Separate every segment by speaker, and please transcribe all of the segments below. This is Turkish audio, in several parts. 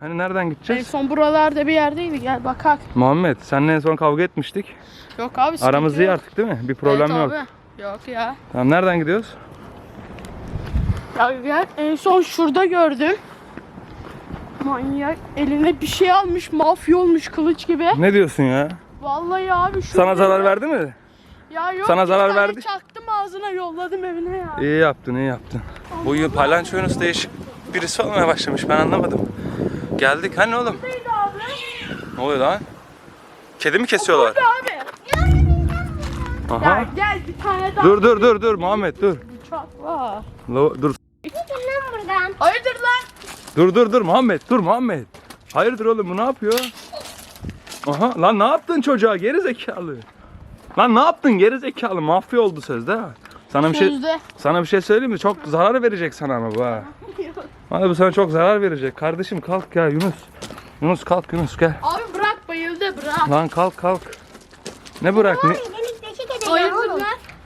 Speaker 1: Hani nereden
Speaker 2: En
Speaker 1: gideceğiz?
Speaker 2: son buralarda bir yerdeydi. Gel bakak.
Speaker 1: Muhammed seninle en son kavga etmiştik.
Speaker 2: Yok abi. sıkıntı
Speaker 1: Aramız iyi
Speaker 2: yok.
Speaker 1: artık değil mi? Bir problem
Speaker 2: evet
Speaker 1: yok.
Speaker 2: Abi. Yok ya.
Speaker 1: Tamam nereden gidiyoruz?
Speaker 2: Ya gel en son şurada gördüm. Manyak eline bir şey almış mafya olmuş kılıç gibi.
Speaker 1: Ne diyorsun ya?
Speaker 2: Vallahi abi şu
Speaker 1: Sana zarar verdi mi?
Speaker 2: Ya yok
Speaker 1: Sana
Speaker 2: bir
Speaker 1: zarar
Speaker 2: tane
Speaker 1: verdi?
Speaker 2: Çaktım ağzına yolladım evine ya.
Speaker 1: İyi yaptın, iyi yaptın. Bu yıl Palanço Yunus değişik birisi olmaya başlamış. Ben anlamadım. Geldik. Hani oğlum? Ne oluyor lan? Kedi mi kesiyorlar?
Speaker 2: Abi.
Speaker 1: Aha.
Speaker 2: Ya gel bir tane daha.
Speaker 1: Dur dur dur dur Muhammed dur.
Speaker 2: Bıçak var.
Speaker 1: Lo- dur.
Speaker 3: buradan.
Speaker 2: Hayırdır lan?
Speaker 1: Dur dur dur Muhammed dur Muhammed. Hayırdır oğlum bu ne yapıyor? Aha lan ne yaptın çocuğa geri zekalı. Lan ne yaptın geri zekalı mafya oldu sözde. Sana bir şey
Speaker 2: Sözde.
Speaker 1: sana bir şey söyleyeyim mi? Çok zarar verecek sana ama bu ha. Bana bu sana çok zarar verecek. Kardeşim kalk ya Yunus. Yunus kalk Yunus gel.
Speaker 2: Abi bırak bayıldı bırak.
Speaker 1: Lan kalk kalk. Ne bırak ne?
Speaker 3: Edeceğim oğlum.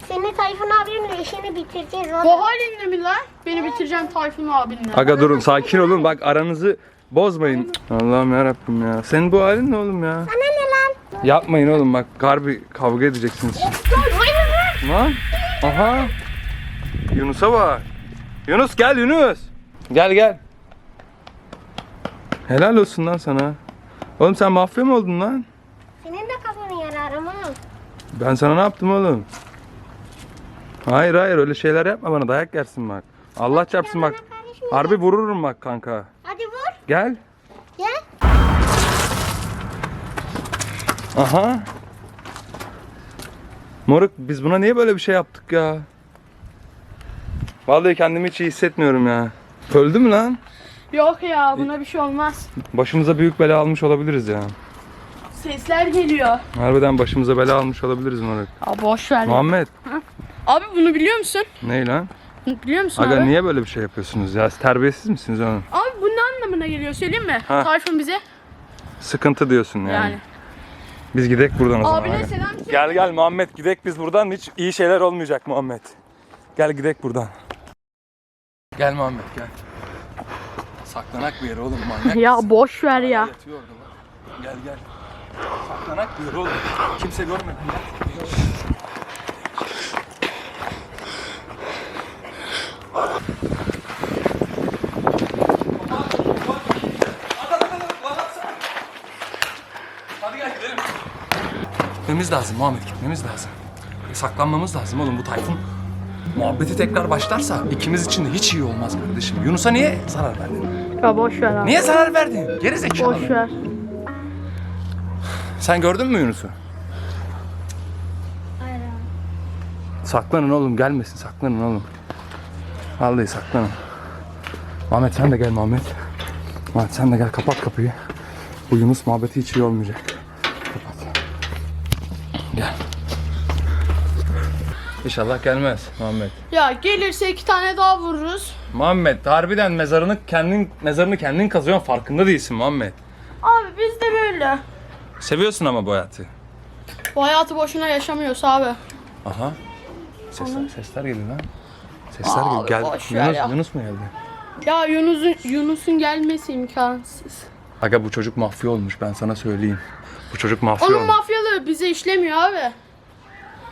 Speaker 3: Seni Tayfun abinin işini bitireceğiz oğlum.
Speaker 2: Bu halinle mi lan? Beni bitireceğim Tayfun abinle.
Speaker 1: Aga durun sakin olun bak aranızı bozmayın. Allah'ım ya Rabbim ya. Senin bu halin ne oğlum ya?
Speaker 3: Sana ne lan?
Speaker 1: Yapmayın oğlum bak garbi kavga edeceksiniz. Lan aha. Yunus'a bak. Yunus gel Yunus. Gel gel. Helal olsun lan sana. Oğlum sen mafya mı oldun lan?
Speaker 3: Senin de kafanı yararım ha.
Speaker 1: Ben sana ne yaptım oğlum? Hayır hayır öyle şeyler yapma bana dayak yersin bak. Allah çarpsın bak. Harbi vururum bak kanka.
Speaker 3: Hadi vur.
Speaker 1: Gel.
Speaker 3: Gel.
Speaker 1: Aha. Moruk biz buna niye böyle bir şey yaptık ya? Vallahi kendimi hiç iyi hissetmiyorum ya. Öldü mü lan?
Speaker 2: Yok ya buna bir şey olmaz.
Speaker 1: Başımıza büyük bela almış olabiliriz ya.
Speaker 2: Sesler geliyor.
Speaker 1: Harbiden başımıza bela almış olabiliriz Moruk.
Speaker 2: Abi boş ver.
Speaker 1: Muhammed.
Speaker 2: Abi bunu biliyor musun?
Speaker 1: Ne lan?
Speaker 2: Biliyor musun
Speaker 1: Aga
Speaker 2: abi?
Speaker 1: niye böyle bir şey yapıyorsunuz ya? Siz terbiyesiz misiniz oğlum?
Speaker 2: Abi bu ne anlamına geliyor söyleyeyim mi?
Speaker 1: Ha.
Speaker 2: Tayfun bize.
Speaker 1: Sıkıntı diyorsun yani.
Speaker 2: Yani.
Speaker 1: Biz gidek buradan o zaman.
Speaker 2: Abine
Speaker 1: aga.
Speaker 2: selam söyle.
Speaker 1: Gel gel Muhammed gidek biz buradan hiç iyi şeyler olmayacak Muhammed. Gel gidek buradan. Gel Muhammed gel. Saklanak bir yer oğlum manyak.
Speaker 2: Ya
Speaker 1: mısın?
Speaker 2: boş ver ya.
Speaker 1: Yatıyor orada bak. Gel gel. Saklanak bir yer oğlum. Kimse görmedi. Gel. Gitmemiz lazım Muhammed gitmemiz lazım. Saklanmamız lazım oğlum bu Tayfun. Muhabbeti tekrar başlarsa ikimiz için de hiç iyi olmaz kardeşim. Yunus'a niye zarar verdin?
Speaker 2: Ya boş ver abi.
Speaker 1: Niye zarar verdin? Geri zekalı.
Speaker 2: Boş ver.
Speaker 1: Sen gördün mü Yunus'u?
Speaker 3: Hayır abi.
Speaker 1: Saklanın oğlum gelmesin saklanın oğlum. Vallahi saklanın. Muhammed sen de gel Muhammed. Muhammed sen de gel kapat kapıyı. Bu Yunus muhabbeti hiç iyi olmayacak. Kapat. Gel. İnşallah gelmez Muhammed.
Speaker 2: Ya gelirse iki tane daha vururuz.
Speaker 1: Muhammed harbiden mezarını kendin mezarını kendin kazıyorsun farkında değilsin Muhammed.
Speaker 2: Abi biz de böyle.
Speaker 1: Seviyorsun ama bu hayatı.
Speaker 2: Bu hayatı boşuna yaşamıyoruz abi.
Speaker 1: Aha. Sesler, sesler geliyor lan. Sesler
Speaker 2: Abi
Speaker 1: geliyor. Gel.
Speaker 2: ver
Speaker 1: Yunus,
Speaker 2: ya.
Speaker 1: Yunus mu geldi?
Speaker 2: Ya Yunus'un Yunus'un gelmesi imkansız.
Speaker 1: Aga bu çocuk mafya olmuş ben sana söyleyeyim. Bu çocuk mafya
Speaker 2: Onun
Speaker 1: olmuş.
Speaker 2: mafyalığı bize işlemiyor abi.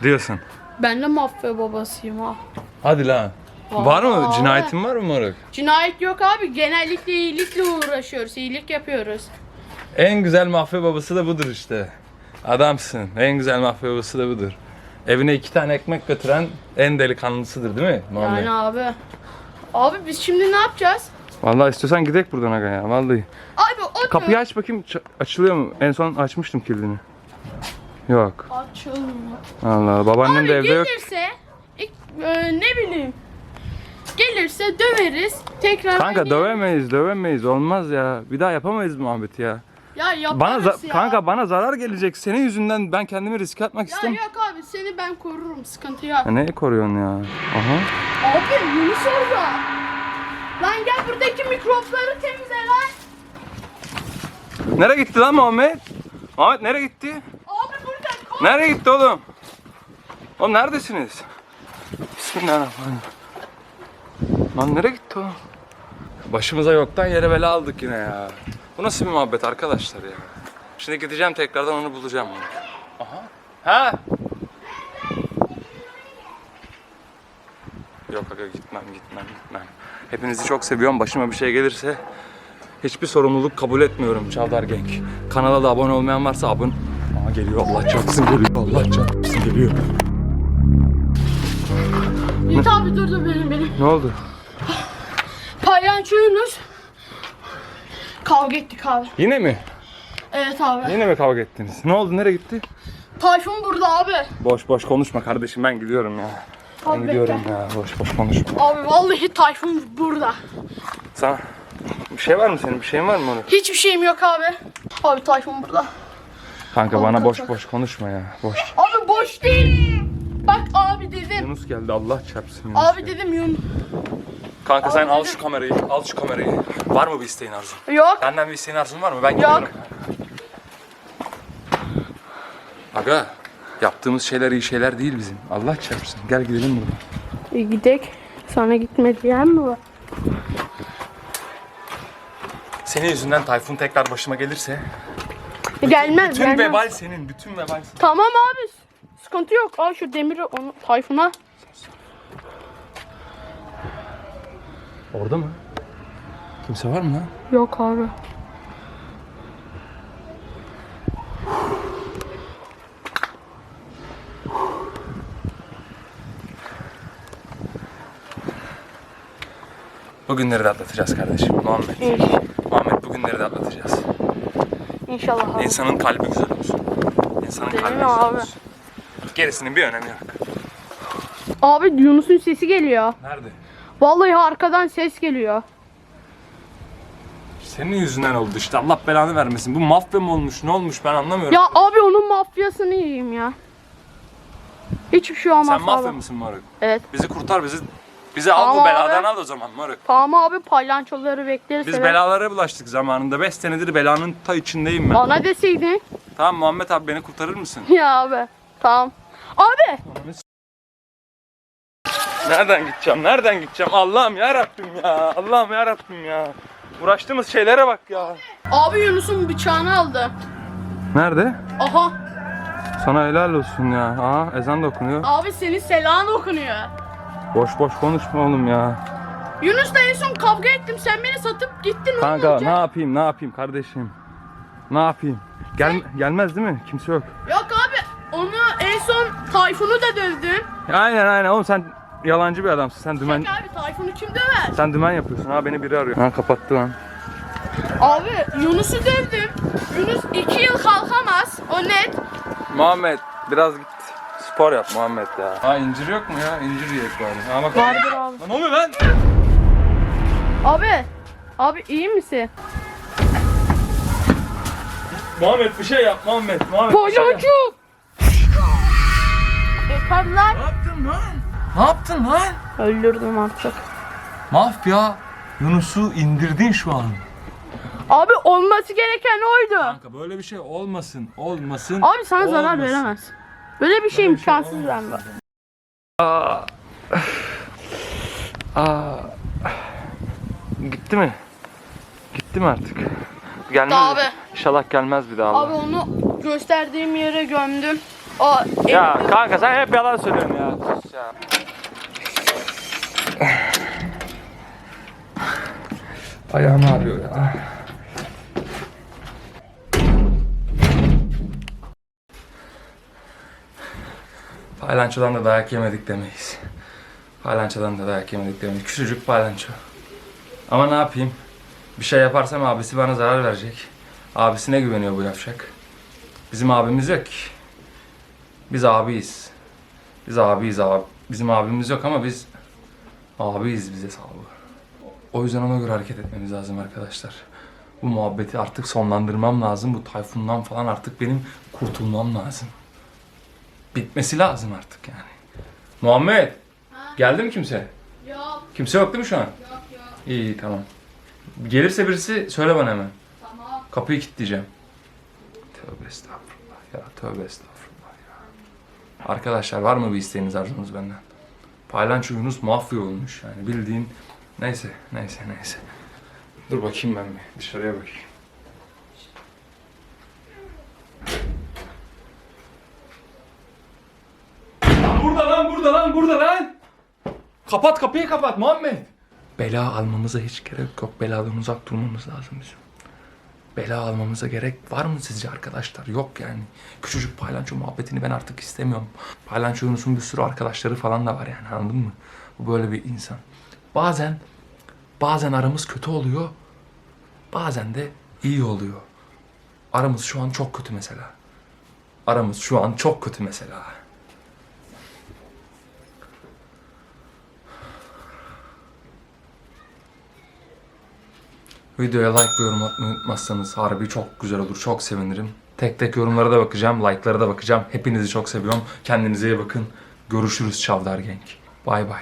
Speaker 1: Diyorsun.
Speaker 2: Ben de mafya babasıyım ha.
Speaker 1: Hadi lan. Var mı?
Speaker 2: Vallahi.
Speaker 1: Cinayetin var mı moruk?
Speaker 2: Cinayet yok abi. Genellikle iyilikle uğraşıyoruz. iyilik yapıyoruz.
Speaker 1: En güzel mafya babası da budur işte. Adamsın. En güzel mafya babası da budur. Evine iki tane ekmek götüren en delikanlısıdır değil mi? Muhammed?
Speaker 2: Yani abi. Abi biz şimdi ne yapacağız?
Speaker 1: Vallahi istiyorsan gidek buradan aga ya vallahi.
Speaker 2: Abi otur.
Speaker 1: Kapıyı aç bakayım Ç- açılıyor mu? En son açmıştım kilidini. Yok.
Speaker 2: Açılmıyor.
Speaker 1: Allah. Babaannem de evde yok.
Speaker 2: gelirse ik- e, ne bileyim. Gelirse döveriz. Tekrar
Speaker 1: Kanka
Speaker 2: hani-
Speaker 1: dövemeyiz, dövemeyiz. Olmaz ya. Bir daha yapamayız muhabbeti ya.
Speaker 2: Ya yaparız
Speaker 1: Bana za-
Speaker 2: ya.
Speaker 1: kanka bana zarar gelecek. Senin yüzünden ben kendimi riske atmak
Speaker 2: Ya
Speaker 1: istemiyorum.
Speaker 2: yok abi seni ben korurum. Sıkıntı yok.
Speaker 1: Ya neyi koruyorsun ya? Aha.
Speaker 2: Abi Yunus orada. Lan gel buradaki mikropları temizle lan.
Speaker 1: Nereye gitti lan Muhammed? Muhammed nereye gitti? Nereye gitti oğlum? Oğlum neredesiniz? Bismillahirrahmanirrahim. Lan nereye gitti o? Başımıza yoktan yere bela aldık yine ya. Bu nasıl bir muhabbet arkadaşlar ya? Şimdi gideceğim tekrardan onu bulacağım. Aha. Ha? Yok aga gitmem gitmem gitmem. Hepinizi çok seviyorum. Başıma bir şey gelirse hiçbir sorumluluk kabul etmiyorum Çavdar Genk. Kanala da abone olmayan varsa abone... Aa geliyor Allah çarpsın geliyor Allah çarpsın geliyor.
Speaker 2: Yiğit abi dur dur benim benim.
Speaker 1: Ne oldu?
Speaker 2: Palyaço Yunus. Kavga ettik abi.
Speaker 1: Yine mi?
Speaker 2: Evet abi.
Speaker 1: Yine mi kavga ettiniz? Ne oldu? Nereye gitti?
Speaker 2: Tayfun burada abi.
Speaker 1: Boş boş konuşma kardeşim ben gidiyorum ya. Ben
Speaker 2: Abi
Speaker 1: gidiyorum
Speaker 2: bekle.
Speaker 1: ya. Boş boş konuşma.
Speaker 2: Abi vallahi Tayfun burada.
Speaker 1: Sana bir şey var mı senin? Bir şeyin var mı onun?
Speaker 2: Hiçbir şeyim yok abi. Abi Tayfun burada.
Speaker 1: Kanka bana boş boş konuşma ya. Boş.
Speaker 2: Abi boş değil. Bak abi dedim.
Speaker 1: Yunus geldi Allah çarpsın Yunus.
Speaker 2: Abi
Speaker 1: geldi.
Speaker 2: dedim Yunus.
Speaker 1: Kanka sen al şu kamerayı. Al şu kamerayı. Var mı bir isteğin arzun?
Speaker 2: Yok.
Speaker 1: Benden bir isteğin arzun var mı? Ben gidiyorum. Aga yaptığımız şeyler iyi şeyler değil bizim. Allah çarpsın. Gel gidelim buradan.
Speaker 2: E, gidek. Sana gitme diyen mi var?
Speaker 1: Senin yüzünden Tayfun tekrar başıma gelirse
Speaker 2: gelmez
Speaker 1: bütün
Speaker 2: gelmez.
Speaker 1: vebal senin. Bütün vebal senin.
Speaker 2: Tamam abi. Sıkıntı yok. Al şu demiri onu Tayfun'a.
Speaker 1: Orada mı? Kimse var mı lan?
Speaker 2: Yok abi.
Speaker 1: Bugünleri de atlatacağız kardeşim. Muhammed. Muhammed bugünleri de atlatacağız.
Speaker 2: İnşallah abi.
Speaker 1: İnsanın kalbi güzel olsun. İnsanın
Speaker 2: Değil
Speaker 1: kalbi
Speaker 2: mi
Speaker 1: güzel
Speaker 2: abi?
Speaker 1: olsun. Gerisinin bir önemi yok.
Speaker 2: Abi Yunus'un sesi geliyor.
Speaker 1: Nerede?
Speaker 2: Vallahi arkadan ses geliyor.
Speaker 1: Senin yüzünden oldu işte. Allah belanı vermesin. Bu mafya mı olmuş? Ne olmuş ben anlamıyorum.
Speaker 2: Ya abi onun mafyasını yiyeyim ya. Hiçbir şey olmaz
Speaker 1: Sen mafya
Speaker 2: abi.
Speaker 1: mısın moruk?
Speaker 2: Evet.
Speaker 1: Bizi kurtar bizi. Bizi al
Speaker 2: Tamam
Speaker 1: bu beladan
Speaker 2: abi.
Speaker 1: al o zaman moruk.
Speaker 2: Tamam abi palyançoları bekleriz.
Speaker 1: Biz
Speaker 2: eve.
Speaker 1: belalara bulaştık zamanında. 5 senedir belanın ta içindeyim ben.
Speaker 2: Bana deseydin.
Speaker 1: Tamam Muhammed abi beni kurtarır mısın?
Speaker 2: Ya abi. Tamam. Abi.
Speaker 1: Nereden gideceğim? Nereden gideceğim? Allah'ım ya Rabbim ya. Allah'ım ya Rabbim ya. Uğraştığımız şeylere bak ya.
Speaker 2: Abi Yunus'un bıçağını aldı.
Speaker 1: Nerede?
Speaker 2: Aha.
Speaker 1: Sana helal olsun ya. Aa ezan da okunuyor.
Speaker 2: Abi senin selamın okunuyor.
Speaker 1: Boş boş konuşma oğlum ya.
Speaker 2: Yunus'la en son kavga ettim. Sen beni satıp gittin. ne
Speaker 1: Kanka
Speaker 2: olacak?
Speaker 1: ne yapayım ne yapayım kardeşim? Ne yapayım? Gel, gelmez değil mi? Kimse yok.
Speaker 2: Yok abi. Onu en son Tayfun'u da dövdün.
Speaker 1: Aynen aynen oğlum sen yalancı bir adamsın. Sen dümen
Speaker 2: Bak abi Tayfun'u kim döver?
Speaker 1: sen dümen yapıyorsun. Ha beni biri arıyor. Ha kapattı lan.
Speaker 2: Abi Yunus'u dövdüm. Yunus iki yıl kalkamaz. O net.
Speaker 1: Muhammed biraz git spor yap Muhammed ya. Ha incir yok mu ya? İncir yiyek bari. Ha bak.
Speaker 2: Vardır abi.
Speaker 1: Lan ne oluyor lan?
Speaker 2: Abi. Abi iyi misin?
Speaker 1: Muhammed bir şey yap Muhammed. Muhammed bir şey yap.
Speaker 2: Lan.
Speaker 1: Ne yaptın lan? Ne yaptın lan?
Speaker 2: Öldürdüm artık.
Speaker 1: Mafya Yunus'u indirdin şu an.
Speaker 2: Abi olması gereken oydu.
Speaker 1: Kanka böyle bir şey olmasın. Olmasın.
Speaker 2: Abi sana zarar
Speaker 1: olmasın.
Speaker 2: veremez. Böyle bir şey imkansız bende.
Speaker 1: Aa. Gitti mi? Gitti mi artık? Gelmez.
Speaker 2: Abi.
Speaker 1: İnşallah gelmez bir daha. Allah.
Speaker 2: Abi onu gösterdiğim yere gömdüm. O
Speaker 1: Ya kanka sen hep yalan söylüyorsun ya. Sus ya. Ayağım ağrıyor ya. Paylançodan da dayak yemedik demeyiz. Paylançodan da dayak yemedik demeyiz. Küçücük paylanço. Ama ne yapayım? Bir şey yaparsam abisi bana zarar verecek. Abisine güveniyor bu yavşak. Bizim abimiz yok ki. Biz abiyiz. Biz abiyiz abi. Bizim abimiz yok ama biz abiyiz bize sağlığı. O yüzden ona göre hareket etmemiz lazım arkadaşlar. Bu muhabbeti artık sonlandırmam lazım. Bu tayfundan falan artık benim kurtulmam lazım. Bitmesi lazım artık yani. Muhammed! Geldi mi kimse?
Speaker 2: Yok
Speaker 1: Kimse yok değil mi şu an?
Speaker 2: yok yok.
Speaker 1: İyi iyi tamam. Gelirse birisi söyle bana hemen.
Speaker 2: Tamam.
Speaker 1: Kapıyı kilitleyeceğim. Tövbe estağfurullah ya. Tövbe estağfurullah ya. Arkadaşlar var mı bir isteğiniz arzunuz benden? Paylanço Yunus mafya olmuş yani bildiğin. Neyse neyse neyse. Dur bakayım ben bir dışarıya bakayım. Lan. Kapat kapıyı kapat Muhammed. Bela almamıza hiç gerek yok. Beladan uzak durmamız lazım bizim. Bela almamıza gerek var mı sizce arkadaşlar? Yok yani. Küçücük paylanço muhabbetini ben artık istemiyorum. Paylanço Yunus'un bir sürü arkadaşları falan da var yani anladın mı? Bu böyle bir insan. Bazen bazen aramız kötü oluyor. Bazen de iyi oluyor. Aramız şu an çok kötü mesela. Aramız şu an çok kötü mesela. Videoya like ve yorum atmayı unutmazsanız harbi çok güzel olur. Çok sevinirim. Tek tek yorumlara da bakacağım, like'lara da bakacağım. Hepinizi çok seviyorum. Kendinize iyi bakın. Görüşürüz Çavdar Genk. Bay bay.